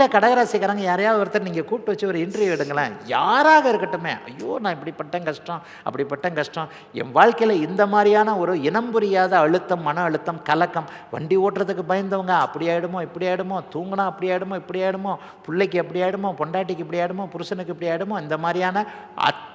வாழ்க்கையில் கடகராசிக்காரங்க யாரையாவது ஒருத்தர் நீங்கள் கூப்பிட்டு வச்சு ஒரு இன்டர்வியூ எடுங்களேன். யாராக இருக்கட்டுமே. ஐயோ நான் இப்படிப்பட்டேன் கஷ்டம் அப்படிப்பட்டேன் கஷ்டம். என் வாழ்க்கையில் இந்த மாதிரியான ஒரு இனம் புரியாத அழுத்தம் மன அழுத்தம் கலக்கம் வண்டி ஓட்டுறதுக்கு பயந்தவங்க அப்படி ஆயிடுமோ இப்படி ஆயிடுமோ தூங்கினா அப்படி ஆயிடுமோ இப்படி ஆகிடுமோ பிள்ளைக்கு அப்படி ஆயிடுமோ பொண்டாட்டிக்கு இப்படி ஆயிடுமோ புருஷனுக்கு இப்படி ஆயிடுமோ இந்த மாதிரியான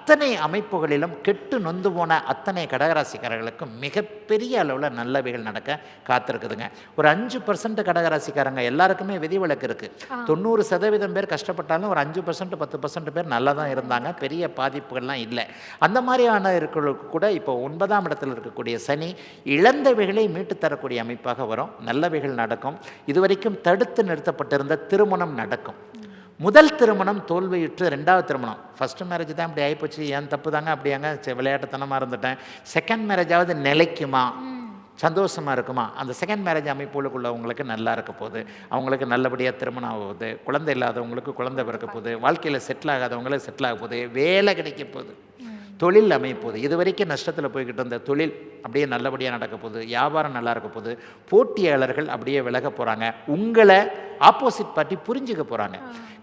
அத்தனை அமைப்புகளிலும் கெட்டு நொந்து போன அத்தனை கடகராசிக்காரர்களுக்கு மிகப்பெரிய அளவில் நல்லவைகள் நடக்க காத்திருக்குதுங்க. ஒரு அஞ்சு பர்சன்ட் கடகராசிக்காரங்க எல்லாருக்குமே விதிவிலக்கு இருக்குது தொண்ணூறு சதவீதம் பேர் கஷ்டப்பட்டாலும் ஒரு அஞ்சு பர்சன்ட் பத்து பர்சன்ட் பேர் நல்லா தான் இருந்தாங்க. பெரிய பாதிப்புகள்லாம் இல்லை. அந்த மாதிரியான இருக்கிறவங்களுக்கு கூட இப்போ ஒன்பதாம் இடத்தில் இருக்கக்கூடிய சனி இழந்தவைகளை மீட்டு தரக்கூடிய அமைப்பாக வரும். நல்லவைகள் நடக்கும். இதுவரைக்கும் தடுத்து நிறுத்தப்பட்டிருந்த திருமணம் நடக்கும். முதல் திருமணம் தோல்வியுற்று ரெண்டாவது திருமணம். ஃபஸ்ட்டு மேரேஜ் தான் இப்படி ஆகிப்போச்சு ஏன் தப்பு தாங்க? அப்படியாங்க. விளையாட்டுத்தனமாக இருந்துட்டேன். செகண்ட் மேரேஜாவது நிலைக்குமா? சந்தோஷமாக இருக்குமா? அந்த செகண்ட் மேரேஜ் அமைப்புகளுக்குள்ளவங்களுக்கு நல்லா இருக்க போகுது. அவங்களுக்கு நல்லபடியாக திருமணம் ஆக போகுது. குழந்தை இல்லாதவங்களுக்கு குழந்தை பிறக்க போகுது. வாழ்க்கையில் செட்டில் ஆகாதவங்களுக்கு செட்டில் ஆக போகுது. வேலை கிடைக்க போகுது. தொழில் அமைய போகுது. இது வரைக்கும் நஷ்டத்தில் போய்கிட்டு இருந்த தொழில் அப்படியே நல்லபடியாக நடக்க போகுது. வியாபாரம் நல்லா இருக்க போகுது. போட்டியாளர்கள் அப்படியே விலக போகிறாங்க உங்களை ஆப்போசிட் பார்ட்டி புரிஞ்சுக்க போகிறாங்க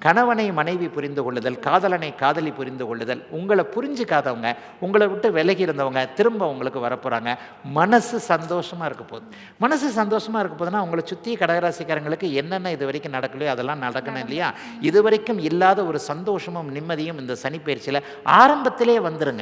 கணவனை மனைவி புரிந்து கொள்ளுதல் காதலனை காதலி புரிந்து கொள்ளுதல் உங்களை புரிஞ்சுக்காதவங்க உங்களை விட்டு விலகி இருந்தவங்க திரும்ப உங்களுக்கு வரப்போகிறாங்க மனசு சந்தோஷமாக இருக்க போகுது. மனசு சந்தோஷமாக இருக்க போதுன்னா உங்களை சுற்றி கடகராசிக்காரங்களுக்கு என்னென்ன இது வரைக்கும் நடக்கலையோ அதெல்லாம் நடக்கணும் இல்லையா? இது வரைக்கும் இல்லாத ஒரு சந்தோஷமும் நிம்மதியும் இந்த சனிப்பயிற்சியில் ஆரம்பத்திலே வந்துருங்க.